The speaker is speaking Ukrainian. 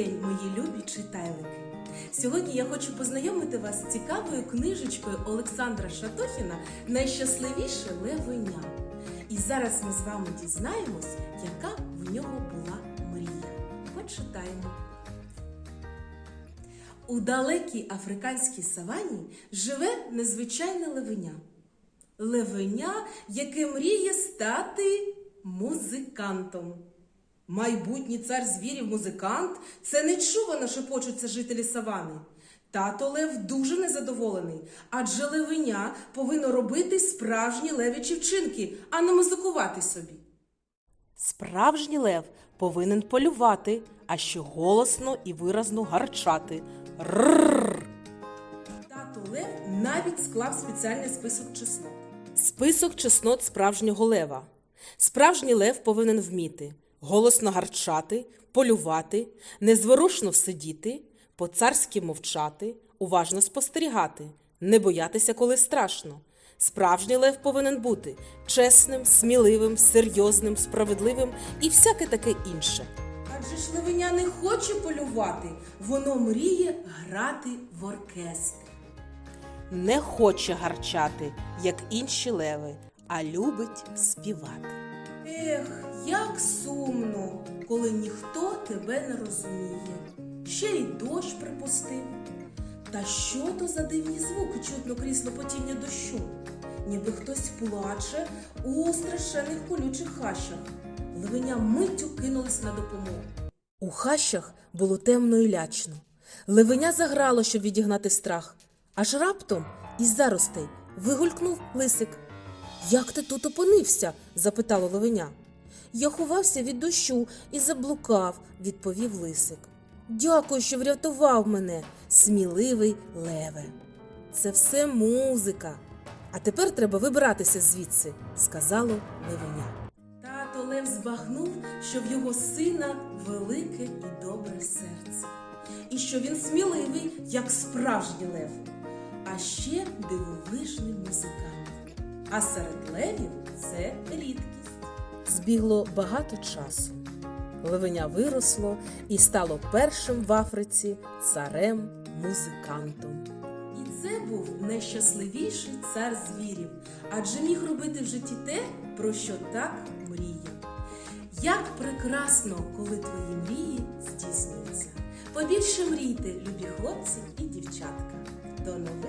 день, мої любі читайлики! Сьогодні я хочу познайомити вас з цікавою книжечкою Олександра Шатохіна Найщасливіше левеня. І зараз ми з вами дізнаємось, яка в нього була мрія. Почитаємо. У далекій африканській савані живе незвичайне левеня. Левеня, яке мріє стати музикантом. Майбутній цар звірів музикант це нечувано шепочуться жителі савани. Тато Лев дуже незадоволений, адже левеня повинно робити справжні левічі вчинки, а не музикувати собі. Справжній лев повинен полювати, а ще голосно і виразно гарчати. Рррр. Тато Лев навіть склав спеціальний список чеснот. Список чеснот справжнього лева. Справжній лев повинен вміти голосно гарчати, полювати, незворушно сидіти, по-царськи мовчати, уважно спостерігати, не боятися, коли страшно. Справжній лев повинен бути чесним, сміливим, серйозним, справедливим і всяке таке інше. Адже ж левеня не хоче полювати, воно мріє грати в оркестрі. Не хоче гарчати, як інші леви, а любить співати. Ех, як сумно, коли ніхто тебе не розуміє. Ще й дощ припустив. Та що то за дивні звуки чутно крізь лопотіння дощу? Ніби хтось плаче у страшенних колючих хащах. Левеня миттю кинулись на допомогу. У хащах було темно і лячно. Левеня заграло, щоб відігнати страх. Аж раптом із заростей вигулькнув лисик. Як ти тут опинився? запитало левеня. Я ховався від дощу і заблукав, відповів лисик. Дякую, що врятував мене, сміливий леве. Це все музика. А тепер треба вибиратися звідси, сказало левеня. Тато Лев збагнув, що в його сина велике і добре серце, і що він сміливий, як справжній лев, а ще дивовижний музикант. А серед левів це рідкість. Збігло багато часу. Левеня виросло і стало першим в Африці царем-музикантом. І це був найщасливіший цар звірів, адже міг робити в житті те, про що так мріяв. Як прекрасно, коли твої мрії здійснюються. Побільше мрійте, любі хлопці і дівчатка. До нових!